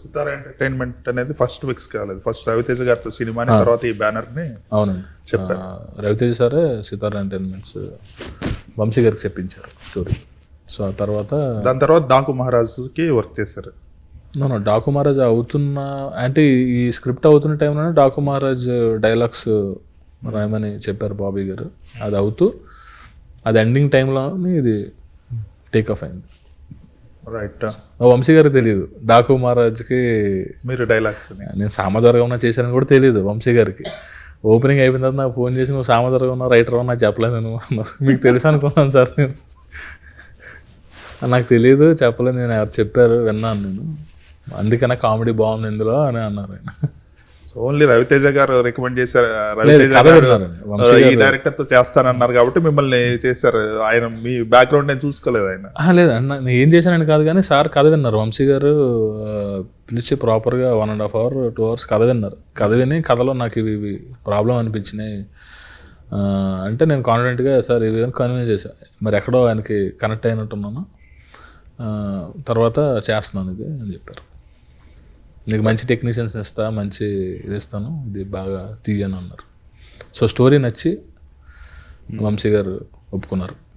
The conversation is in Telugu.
సితారా ఎంటర్టైన్మెంట్ అనేది ఫస్ట్ ఫిక్స్ కాలేదు. ఫస్ట్ రవితేజ గారితో సినిమాని తర్వాత ఈ బ్యానర్ని అవునండి చెప్పారు. రవితేజ సారే సితారా ఎంటర్టైన్మెంట్స్ వంశీ గారికి చెప్పించారు స్టోరీ. సో ఆ తర్వాత దాని తర్వాత డాకు మహారాజ్కి వర్క్ చేశారు. నో డాకు మహారాజ్ అవుతున్న అంటే ఈ స్క్రిప్ట్ అవుతున్న టైంలోనే డాకు మహారాజ్ డైలాగ్స్ రాయమని చెప్పారు బాబీ గారు. అది అవుతూ అది ఎండింగ్ టైంలో ఇది టేక్ ఆఫ్ అయింది. రైట్ వంశీ గారికి తెలియదు డాకు మహారాజ్కి మీరు డైలాగ్స్ నేను సామదర్గం చేశానని కూడా తెలియదు వంశీ గారికి. ఓపెనింగ్ అయిపోయిన తర్వాత నాకు ఫోన్ చేసి నువ్వు సామదర్గం ఉన్నావు రైటర్ నాకు చెప్పలేదు నేను? అన్నారు. మీకు తెలుసు అనుకున్నాను సార్ నేను. నాకు తెలియదు చెప్పలేదు నేను ఎవరు చెప్పారు విన్నాను నేను. అందుకనే కామెడీ బాగుంది ఇందులో అని అన్నారు ఆయన. ఓన్లీ రవితేజ గారు రికమెండ్ చేశారు రవితేజ గారు ఈ డైరెక్టర్తో చేస్తానన్నారు కాబట్టి మిమ్మల్ని చేశారు. ఆయన మీ బ్యాక్గ్రౌండ్ నేను చూసుకోలేదు ఆయన. లేదు అన్న నేను ఏం చేశానని కాదు కానీ సార్ కథ విన్నారు. వంశీ గారు పిలిచి ప్రాపర్గా one and half hour two hours కథ విన్నారు. కథ విని కథలో నాకు ఇవి ఇవి ప్రాబ్లం అనిపించినాయి. అంటే నేను కాన్ఫిడెంట్గా సార్ ఇవి కన్విన్స్ చేశాను మరి ఎక్కడో ఆయనకి కనెక్ట్ అయినట్టున్నాను. తర్వాత చేస్తున్నాను ఇది అని చెప్పారు. నీకు మంచి టెక్నీషియన్స్ ఇస్తా మంచి ఇది ఇస్తాను. ఇది బాగా తీయని అన్నారు. సో స్టోరీ నచ్చి వంశీ గారు ఒప్పుకున్నారు.